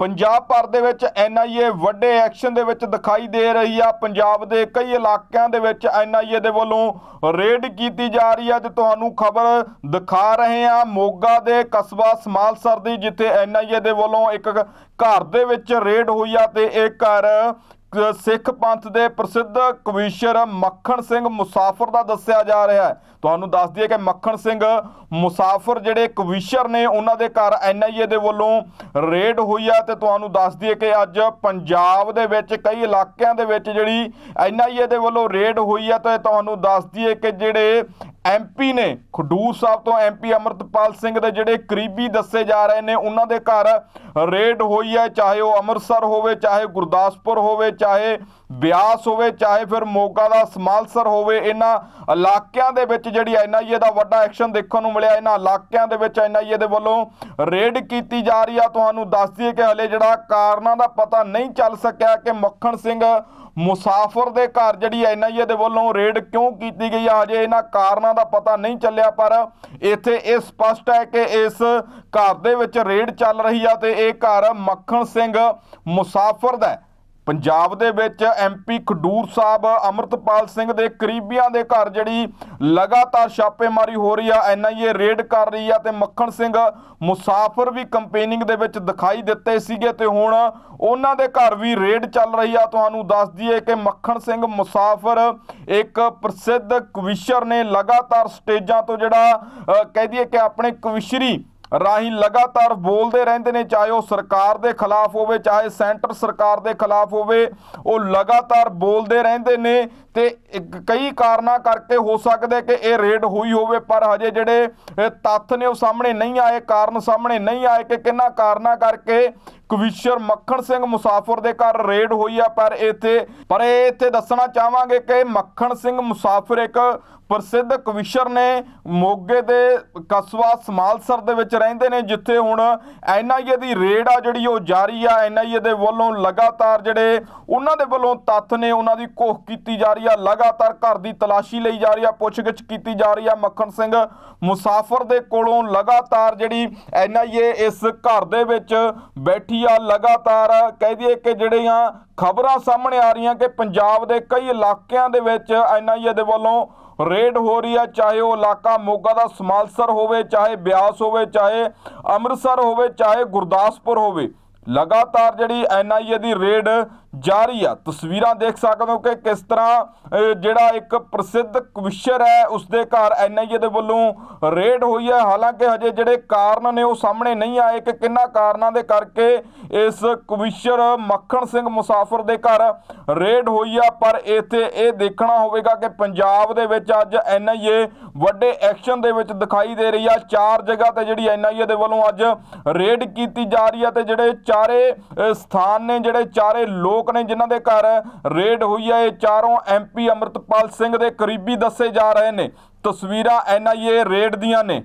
ਪੰਜਾਬ ਭਰ ਦੇ ਵਿੱਚ ਐਨਆਈਏ ਵੱਡੇ ਐਕਸ਼ਨ ਦੇ ਵਿੱਚ ਦਿਖਾਈ ਦੇ ਰਹੀ ਆ। ਪੰਜਾਬ ਦੇ ਕਈ ਇਲਾਕਿਆਂ ਦੇ ਵਿੱਚ ਐਨਆਈਏ ਦੇ ਵੱਲੋਂ ਰੇਡ ਕੀਤੀ ਜਾ ਰਹੀ ਆ ਤੇ ਤੁਹਾਨੂੰ ਖਬਰ ਦਿਖਾ ਰਹੇ ਆ। ਮੋਗਾ ਦੇ ਕਸਬਾ ਸਮਾਲਸਰ ਦੀ ਜਿੱਥੇ ਐਨਆਈਏ ਦੇ ਵੱਲੋਂ ਇੱਕ ਘਰ ਦੇ ਵਿੱਚ ਰੇਡ ਹੋਈ ਆ ਤੇ ਇਹ ਘਰ ਸਿੱਖ ਪੰਥ ਦੇ ਪ੍ਰਸਿੱਧ ਕਵੀਸ਼ਰ ਮੱਖਣ ਸਿੰਘ ਮੁਸਾਫਰ ਦਾ ਦੱਸਿਆ ਜਾ ਰਿਹਾ ਹੈ। ਤੁਹਾਨੂੰ ਦੱਸ ਦਈਏ ਕਿ ਮੱਖਣ ਸਿੰਘ ਮੁਸਾਫਰ ਜਿਹੜੇ ਕਵੀਸ਼ਰ ਨੇ, ਉਹਨਾਂ ਦੇ ਘਰ ਐਨਆਈਏ ਦੇ ਵੱਲੋਂ ਰੇਡ ਹੋਈ ਆ ਤੇ ਤੁਹਾਨੂੰ ਦੱਸ ਦਈਏ ਕਿ ਅੱਜ ਪੰਜਾਬ ਦੇ ਵਿੱਚ ਕਈ ਇਲਾਕਿਆਂ ਦੇ ਵਿੱਚ ਜਿਹੜੀ ਐਨਆਈਏ ਦੇ ਵੱਲੋਂ ਰੇਡ ਹੋਈ ਆ ਤੇ ਤੁਹਾਨੂੰ ਦੱਸ ਦਈਏ ਕਿ ਜਿਹੜੇ ਐਮਪੀ ਨੇ, ਖਡੂਰ ਸਾਹਿਬ ਤੋਂ ਐਮਪੀ ਅਮਰਤਪਾਲ ਸਿੰਘ ਦੇ ਜਿਹੜੇ ਕਰੀਬੀ ਦੱਸੇ ਜਾ ਰਹੇ ਨੇ, ਉਹਨਾਂ ਦੇ ਘਰ ਰੇਡ ਹੋਈ ਹੈ, ਚਾਹੇ ਉਹ ਅੰਮ੍ਰਿਤਸਰ ਹੋਵੇ, ਚਾਹੇ ਗੁਰਦਾਸਪੁਰ ਹੋਵੇ, ਚਾਹੇ ਬਿਆਸ ਹੋਵੇ, ਚਾਹੇ ਫਿਰ ਮੋਗਾ ਦਾ ਸਮਾਲਸਰ ਹੋਵੇ, ਇਹਨਾਂ ਇਲਾਕਿਆਂ ਦੇ ਵਿੱਚ ਜਿਹੜੀ ਐਨਆਈਏ ਦਾ ਵੱਡਾ ਐਕਸ਼ਨ ਦੇਖਣ ਨੂੰ ਮਿਲਿਆ, ਇਹਨਾਂ ਇਲਾਕਿਆਂ ਦੇ ਵਿੱਚ ਐਨਆਈਏ ਦੇ ਵੱਲੋਂ ਰੇਡ ਕੀਤੀ ਜਾ ਰਹੀ ਆ। ਤੁਹਾਨੂੰ ਦੱਸ ਦਈਏ ਕਿ ਹਲੇ ਜਿਹੜਾ ਕਾਰਨਾਂ ਦਾ ਪਤਾ ਨਹੀਂ ਚੱਲ ਸਕਿਆ ਕਿ ਮੱਖਣ ਸਿੰਘ ਮੁਸਾਫਰ ਦੇ ਘਰ ਜਿਹੜੀ ਐਨਆਈਏ ਦੇ ਵੱਲੋਂ ਰੇਡ ਕਿਉਂ ਕੀਤੀ ਗਈ ਆ? ਹਜੇ ਇਹਨਾਂ ਕਾਰਨਾਂ ਦਾ ਪਤਾ ਨਹੀਂ ਚੱਲਿਆ, ਪਰ ਇੱਥੇ ਇਹ ਸਪਸ਼ਟ ਹੈ ਕਿ ਇਸ ਘਰ ਦੇ ਵਿੱਚ ਰੇਡ ਚੱਲ ਰਹੀ ਆ ਤੇ ਇਹ ਘਰ ਮੱਖਣ ਸਿੰਘ ਮੁਸਾਫਰ ਦਾ ਪੰਜਾਬ ਦੇ ਵਿੱਚ ਐਮਪੀ ਖਡੂਰ ਸਾਹਿਬ, ਅਮਰਤਪਾਲ ਸਿੰਘ ਦੇ ਕਰੀਬੀਆਂ ਦੇ ਘਰ ਜਿਹੜੀ ਲਗਾਤਾਰ ਛਾਪੇਮਾਰੀ ਹੋ ਰਹੀ ਆ ਐਨਆਈਏ ਰੇਡ ਕਰ ਰਹੀ ਆ ਤੇ ਮੱਖਣ ਸਿੰਘ ਮੁਸਾਫਰ ਵੀ ਕੰਪੇਨਿੰਗ ਦੇ ਵਿੱਚ ਦਿਖਾਈ ਦਿੱਤੇ ਸੀਗੇ ਤੇ ਹੁਣ ਉਹਨਾਂ ਦੇ ਘਰ ਵੀ ਰੇਡ ਚੱਲ ਰਹੀ ਆ। ਤੁਹਾਨੂੰ ਦੱਸ ਦਈਏ ਕਿ ਮੱਖਣ ਸਿੰਘ ਮੁਸਾਫਰ ਇੱਕ ਪ੍ਰਸਿੱਧ ਕਵਿਸ਼ਰ ਨੇ ਲਗਾਤਾਰ ਸਟੇਜਾਂ ਤੋਂ ਜਿਹੜਾ ਕਹਿ ਦਈਏ ਕਿ ਆਪਣੇ ਕਵਿਸ਼ਰੀ ਰਾਹੀਂ ਲਗਾਤਾਰ ਬੋਲਦੇ ਰਹਿੰਦੇ ਨੇ, ਚਾਹੇ ਉਹ ਸਰਕਾਰ ਦੇ ਖਿਲਾਫ ਹੋਵੇ, ਚਾਹੇ ਸੈਂਟਰ ਸਰਕਾਰ ਦੇ ਖਿਲਾਫ ਹੋਵੇ, ਉਹ ਲਗਾਤਾਰ ਬੋਲਦੇ ਰਹਿੰਦੇ ਨੇ ਤੇ ਕਈ ਕਾਰਨਾਂ ਕਰਕੇ ਹੋ ਸਕਦਾ ਕਿ ਇਹ ਰੇਡ ਹੋਈ ਹੋਵੇ, ਪਰ ਹਜੇ ਜਿਹੜੇ ਤੱਥ ਨੇ ਉਹ ਸਾਹਮਣੇ ਨਹੀਂ ਆਏ, ਕਾਰਨ ਸਾਹਮਣੇ ਨਹੀਂ ਆਏ ਕਿ ਕਿੰਨਾ ਕਾਰਨਾਂ ਕਰਕੇ ਕਵਿਸ਼ਰ ਮੱਖਣ ਸਿੰਘ ਮੁਸਾਫਰ ਦੇ ਘਰ ਰੇਡ ਹੋਈ ਆ, ਪਰ ਇੱਥੇ, ਪਰ ਇਹ ਇੱਥੇ ਦੱਸਣਾ ਚਾਹਾਂਗੇ ਕਿ ਮੱਖਣ ਸਿੰਘ ਮੁਸਾਫਰ ਇੱਕ ਪ੍ਰਸਿੱਧ ਕਵਿਸ਼ਰ ਨੇ ਮੋਗੇ ਦੇ ਕਸਬਾ ਸਮਾਲਸਰ ਦੇ ਵਿੱਚ ਰਹਿੰਦੇ ਨੇ, ਜਿੱਥੇ ਹੁਣ ਐਨਆਈਏ ਦੀ ਰੇਡ ਆ ਜਿਹੜੀ ਉਹ ਜਾਰੀ ਆ। ਐਨਆਈਏ ਦੇ ਵੱਲੋਂ ਲਗਾਤਾਰ ਜਿਹੜੇ ਉਹਨਾਂ ਦੇ ਵੱਲੋਂ ਤੱਥ ਨੇ, ਉਹਨਾਂ ਦੀ ਘੋਖ ਕੀਤੀ ਜਾ ਰਹੀ ਆ। ਲਗਾਤਾਰ ਘਰ ਦੀ ਤਲਾਸ਼ੀ ਲਈ ਜਾ ਰਹੀ ਆ, ਪੁੱਛਗਿੱਛ ਕੀਤੀ ਜਾ ਰਹੀ ਆ ਮੱਖਣ ਸਿੰਘ ਮੁਸਾਫਰ ਦੇ ਕੋਲੋਂ। ਲਗਾਤਾਰ ਜਿਹੜੀ ਐਨਆਈਏ ਇਸ ਘਰ ਦੇ ਵਿੱਚ ਬੈਠੀ ਆ ਲਗਾਤਾਰ? ਕਹਿ ਦਈਏ ਕਿ ਜਿਹੜੀਆਂ ਖਬਰਾਂ ਸਾਹਮਣੇ ਆ ਰਹੀਆਂ ਕਿ ਪੰਜਾਬ ਦੇ ਕਈ ਇਲਾਕਿਆਂ ਦੇ ਵਿੱਚ ਐਨਆਈਏ ਦੇ ਵੱਲੋਂ ਰੇਡ ਹੋ ਰਹੀ ਹੈ ਚਾਹੇ ਉਹ ਇਲਾਕਾ ਮੋਗਾ ਦਾ ਸਮਾਲਸਰ ਹੋਵੇ, ਚਾਹੇ ਬਿਆਸ ਹੋਵੇ, ਚਾਹੇ ਅੰਮ੍ਰਿਤਸਰ ਹੋਵੇ, ਚਾਹੇ ਗੁਰਦਾਸਪੁਰ ਹੋਵੇ, ਲਗਾਤਾਰ ਜਿਹੜੀ ਐਨਆਈਏ ਦੀ ਰੇਡ ਜਾਰੀ ਆ। ਤਸਵੀਰਾਂ ਦੇਖ ਸਕਦੇ ਹੋ ਕਿ ਕਿਸ ਤਰ੍ਹਾਂ ਜਿਹੜਾ ਇੱਕ ਪ੍ਰਸਿੱਧ ਕਵਿਸ਼ਰ ਹੈ ਉਸ ਦੇ ਘਰ ਐਨਆਈਏ ਦੇ ਵੱਲੋਂ ਰੇਡ ਹੋਈ ਹੈ। ਹਾਲਾਂਕਿ ਹਜੇ ਜਿਹੜੇ ਕਾਰਨ ਨੇ ਉਹ ਸਾਹਮਣੇ ਨਹੀਂ ਆਏ ਕਿ ਕਿੰਨਾ ਕਾਰਨਾਂ ਦੇ ਕਰਕੇ ਇਸ ਕਵਿਸ਼ਰ ਮੱਖਣ ਸਿੰਘ ਮੁਸਾਫਰ ਦੇ ਘਰ ਰੇਡ ਹੋਈ ਆ। ਪਰ ਇੱਥੇ ਇਹ ਦੇਖਣਾ ਹੋਵੇਗਾ ਕਿ ਪੰਜਾਬ ਦੇ ਵਿੱਚ ਅੱਜ ਐਨਆਈਏ ਵੱਡੇ ਐਕਸ਼ਨ ਦੇ ਵਿੱਚ ਦਿਖਾਈ ਦੇ ਰਹੀ ਆ। ਚਾਰ ਜਗ੍ਹਾ ਤੇ ਜਿਹੜੀ ਐਨਆਈਏ ਦੇ ਵੱਲੋਂ ਅੱਜ ਰੇਡ ਕੀਤੀ ਜਾ ਰਹੀ ਆ ਤੇ ਜਿਹੜੇ ਚਾਰੇ ਸਥਾਨ ਨੇ, ਜਿਹੜੇ ਚਾਰੇ ਲੋਕ ਨੇ ਜਿਨ੍ਹਾਂ ਦੇ ਘਰ ਰੇਡ ਹੋਈ ਹੈ ਇਹ ਚਾਰੋਂ ਐਮਪੀ ਅਮਰਤਪਾਲ ਸਿੰਘ ਦੇ ਕਰੀਬੀ ਦੱਸੇ ਜਾ ਰਹੇ ਨੇ। ਤਸਵੀਰਾਂ ਐਨਆਈਏ ਰੇਡ ਦੀਆਂ ਨੇ।